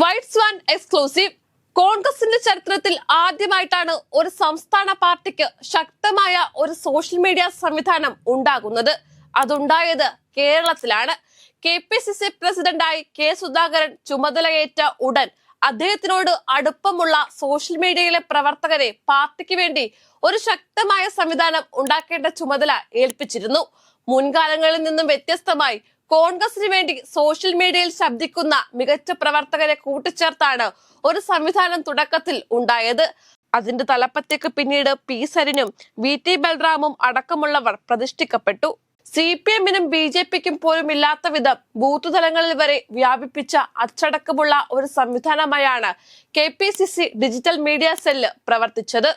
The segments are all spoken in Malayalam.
വൈറ്റ് സ്വാൻ എക്സ്ക്ലൂസീവ് കോൺഗ്രസിന്റെ ചരിത്രത്തിൽ ആദ്യമായിട്ടാണ് ഒരു സംസ്ഥാന പാർട്ടിക്ക് ശക്തമായ ഒരു സോഷ്യൽ മീഡിയ സംവിധാനം ഉണ്ടാകുന്നത്. അതുണ്ടായത് കേരളത്തിലാണ്. കെ പി സി സി പ്രസിഡന്റായി കെ സുധാകരൻ ചുമതലയേറ്റ ഉടൻ അദ്ദേഹത്തിനോട് അടുപ്പമുള്ള സോഷ്യൽ മീഡിയയിലെ പ്രവർത്തകരെ പാർട്ടിക്ക് വേണ്ടി ഒരു ശക്തമായ സംവിധാനം ഉണ്ടാക്കേണ്ട ചുമതല ഏൽപ്പിച്ചിരുന്നു. മുൻകാലങ്ങളിൽ നിന്നും വ്യത്യസ്തമായി കോൺഗ്രസിന് വേണ്ടി സോഷ്യൽ മീഡിയയിൽ ശബ്ദിക്കുന്ന മികച്ച പ്രവർത്തകരെ കൂട്ടിച്ചേർത്താണ് ഒരു സംവിധാനം തുടക്കത്തിൽ ഉണ്ടായത്. അതിന്റെ തലപ്പത്തേക്ക് പിന്നീട് പി സരിനും വി ടി ബൽറാമും അടക്കമുള്ളവർ പ്രതിഷ്ഠിക്കപ്പെട്ടു. സി പി എമ്മിനും ബി ജെ പിക്കും പോലും ഇല്ലാത്ത വിധം ബൂത്ത് തലങ്ങളിൽ വരെ വ്യാപിപ്പിച്ച അച്ചടക്കമുള്ള ഒരു സംവിധാനമായാണ് K P C C digital media cell പ്രവർത്തിച്ചത്.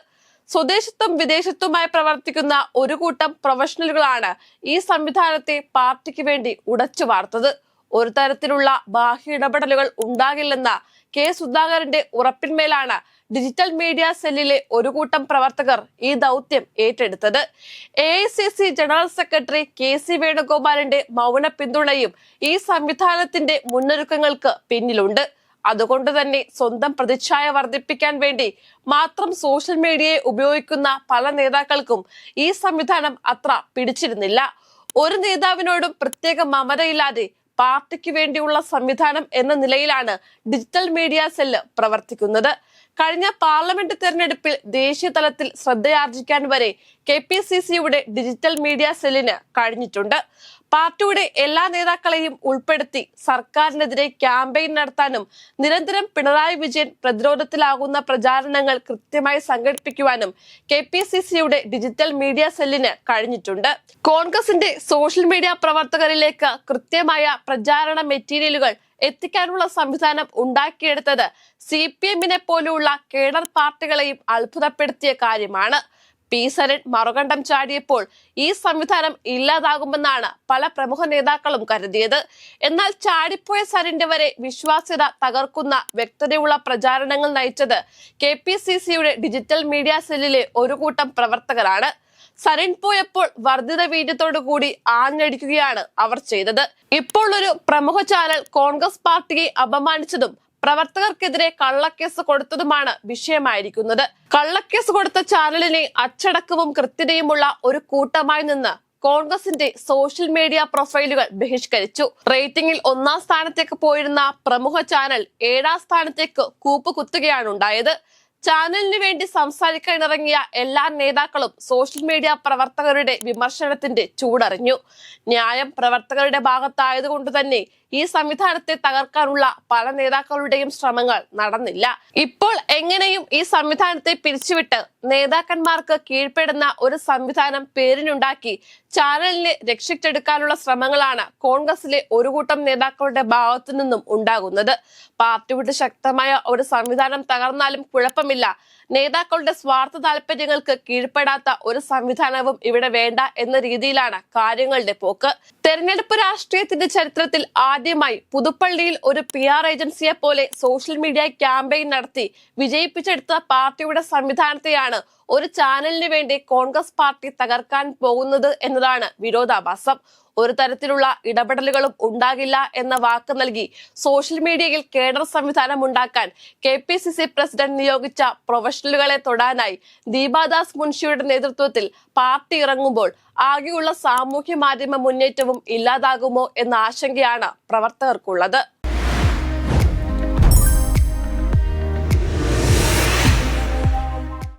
സ്വദേശത്തും വിദേശത്തുമായി പ്രവർത്തിക്കുന്ന ഒരു കൂട്ടം പ്രൊഫഷണലുകളാണ് ഈ സംവിധാനത്തെ പാർട്ടിക്ക് വേണ്ടി ഉടച്ചു വാർത്തത്. ഒരു തരത്തിലുള്ള ബാഹ്യ ഇടപെടലുകൾ ഉണ്ടാകില്ലെന്ന കെ സുധാകരന്റെ ഉറപ്പിന്മേലാണ് ഡിജിറ്റൽ മീഡിയ സെല്ലിലെ ഒരു കൂട്ടം പ്രവർത്തകർ ഈ ദൗത്യം ഏറ്റെടുത്തത്. A general secretary K C വേണുഗോപാലിന്റെ മൗന പിന്തുണയും ഈ സംവിധാനത്തിന്റെ മുന്നൊരുക്കങ്ങൾക്ക് പിന്നിലുണ്ട്. അതുകൊണ്ട് തന്നെ സ്വന്തം പ്രതിച്ഛായ വർദ്ധിപ്പിക്കാൻ വേണ്ടി മാത്രം സോഷ്യൽ മീഡിയയെ ഉപയോഗിക്കുന്ന പല നേതാക്കൾക്കും ഈ സംവിധാനം അത്ര പിടിച്ചിരുന്നില്ല. ഒരു നേതാവിനോടും പ്രത്യേക മമതയില്ലാതെ പാർട്ടിക്ക് വേണ്ടിയുള്ള സംവിധാനം എന്ന നിലയിലാണ് ഡിജിറ്റൽ മീഡിയ സെല്ല് പ്രവർത്തിക്കുന്നത്. കഴിഞ്ഞ പാർലമെന്റ് തെരഞ്ഞെടുപ്പിൽ ദേശീയ തലത്തിൽ ശ്രദ്ധയാർജിക്കാൻ വരെ കെ പി സി സിയുടെ ഡിജിറ്റൽ മീഡിയ സെല്ലിന് കഴിഞ്ഞിട്ടുണ്ട്. പാർട്ടിയുടെ എല്ലാ നേതാക്കളെയും ഉൾപ്പെടുത്തി സർക്കാരിനെതിരെ ക്യാമ്പയിൻ നടത്താനും നിരന്തരം പിണറായി വിജയൻ പ്രതിരോധത്തിലാകുന്ന പ്രചാരണങ്ങൾ കൃത്യമായി സംഘടിപ്പിക്കുവാനും കെ പി സി സിയുടെ ഡിജിറ്റൽ മീഡിയ സെല്ലിന് കഴിഞ്ഞിട്ടുണ്ട്. കോൺഗ്രസിന്റെ സോഷ്യൽ മീഡിയ പ്രവർത്തകരിലേക്ക് കൃത്യമായ പ്രചാരണ മെറ്റീരിയലുകൾ എത്തിക്കാനുള്ള സംവിധാനം ഉണ്ടാക്കിയെടുത്തത് സി പി എമ്മിനെ പോലെയുള്ള കേഡർ പാർട്ടികളെയും അത്ഭുതപ്പെടുത്തിയ കാര്യമാണ്. പി സരൺ മറുകണ്ഠം ചാടിയപ്പോൾ ഈ സംവിധാനം ഇല്ലാതാകുമെന്നാണ് പല പ്രമുഖ നേതാക്കളും കരുതിയത്. എന്നാൽ ചാടിപ്പോയ സരന്റെ വരെ വിശ്വാസ്യത തകർക്കുന്ന വ്യക്തതയുള്ള പ്രചാരണങ്ങൾ നയിച്ചത് കെ ഡിജിറ്റൽ മീഡിയ സെല്ലിലെ ഒരു കൂട്ടം പ്രവർത്തകരാണ്. സരൺ പോയപ്പോൾ വർദ്ധിത വീര്യത്തോടു കൂടി ആഞ്ഞടിക്കുകയാണ് അവർ ചെയ്തത്. ഇപ്പോൾ ഒരു പ്രമുഖ ചാനൽ കോൺഗ്രസ് പാർട്ടിയെ അപമാനിച്ചതും പ്രവർത്തകർക്കെതിരെ കള്ളക്കേസ് കൊടുത്തതുമാണ് വിഷയമായിരിക്കുന്നത്. കള്ളക്കേസ് കൊടുത്ത ചാനലിനെ അച്ചടക്കവും കൃത്യതയുമുള്ള ഒരു കൂട്ടമായി നിന്ന് കോൺഗ്രസിന്റെ സോഷ്യൽ മീഡിയ പ്രൊഫൈലുകൾ ബഹിഷ്കരിച്ചു. റേറ്റിംഗിൽ ഒന്നാം സ്ഥാനത്തേക്ക് പോയിരുന്ന പ്രമുഖ ചാനൽ ഏഴാം സ്ഥാനത്തേക്ക് കൂപ്പ് കുത്തുകയാണ് ഉണ്ടായത്. ചാനലിന് വേണ്ടി സംസാരിക്കാനിറങ്ങിയ എല്ലാ നേതാക്കളും സോഷ്യൽ മീഡിയ പ്രവർത്തകരുടെ വിമർശനത്തിന്റെ ചൂടറിഞ്ഞു. ന്യായം പ്രവർത്തകരുടെ ഭാഗത്തായതുകൊണ്ട് തന്നെ ഈ സംവിധാനത്തെ തകർക്കാനുള്ള പല നേതാക്കളുടെയും ശ്രമങ്ങൾ നടന്നില്ല. ഇപ്പോൾ എങ്ങനെയും ഈ സംവിധാനത്തെ പിരിച്ചുവിട്ട് നേതാക്കന്മാർക്ക് കീഴ്പ്പെടുന്ന ഒരു സംവിധാനം പേരിനുണ്ടാക്കി ചാനലിനെ രക്ഷിച്ചെടുക്കാനുള്ള ശ്രമങ്ങളാണ് കോൺഗ്രസിലെ ഒരു കൂട്ടം നേതാക്കളുടെ ഭാഗത്തു നിന്നും ഉണ്ടാകുന്നത്. പാർട്ടിയുടെ ശക്തമായ ഒരു സംവിധാനം തകർന്നാലും കുഴപ്പമില്ല. നേതാക്കളുടെ സ്വാർത്ഥ താല്പര്യങ്ങൾക്ക് കീഴ്പ്പെടാത്ത ഒരു സംവിധാനവും ഇവിടെ വേണ്ട എന്ന രീതിയിലാണ് കാര്യങ്ങളുടെ പോക്ക്. തെരഞ്ഞെടുപ്പ് രാഷ്ട്രീയത്തിന്റെ ചരിത്രത്തിൽ ആദ്യമായി പുതുപ്പള്ളിയിൽ ഒരു പി ആർ ഏജൻസിയെ പോലെ സോഷ്യൽ മീഡിയ ക്യാമ്പയിൻ നടത്തി. വിജയിപ്പിച്ചെടുത്ത പാർട്ടിയുടെ സംവിധാനത്തെയാണ് ഒരു ചാനലിന് വേണ്ടി കോൺഗ്രസ് പാർട്ടി തകർക്കാൻ പോകുന്നത് എന്നതാണ് വിരോധാഭാസം. ഒരു തരത്തിലുള്ള ഇടപെടലുകളും ഉണ്ടാകില്ല എന്ന വാക്ക് നൽകി സോഷ്യൽ മീഡിയയിൽ കേഡർ സംവിധാനം ഉണ്ടാക്കാൻ K P C C president നിയോഗിച്ച പ്രൊഫഷണലുകളെ തൊടാനായി ദീപാദാസ് മുൻഷിയുടെ നേതൃത്വത്തിൽ പാർട്ടി ഇറങ്ങുമ്പോൾ ആകെയുള്ള സാമൂഹ്യ മാധ്യമ മുന്നേറ്റവും ഇല്ലാതാകുമോ എന്ന ആശങ്കയാണ് പ്രവർത്തകർക്കുള്ളത്.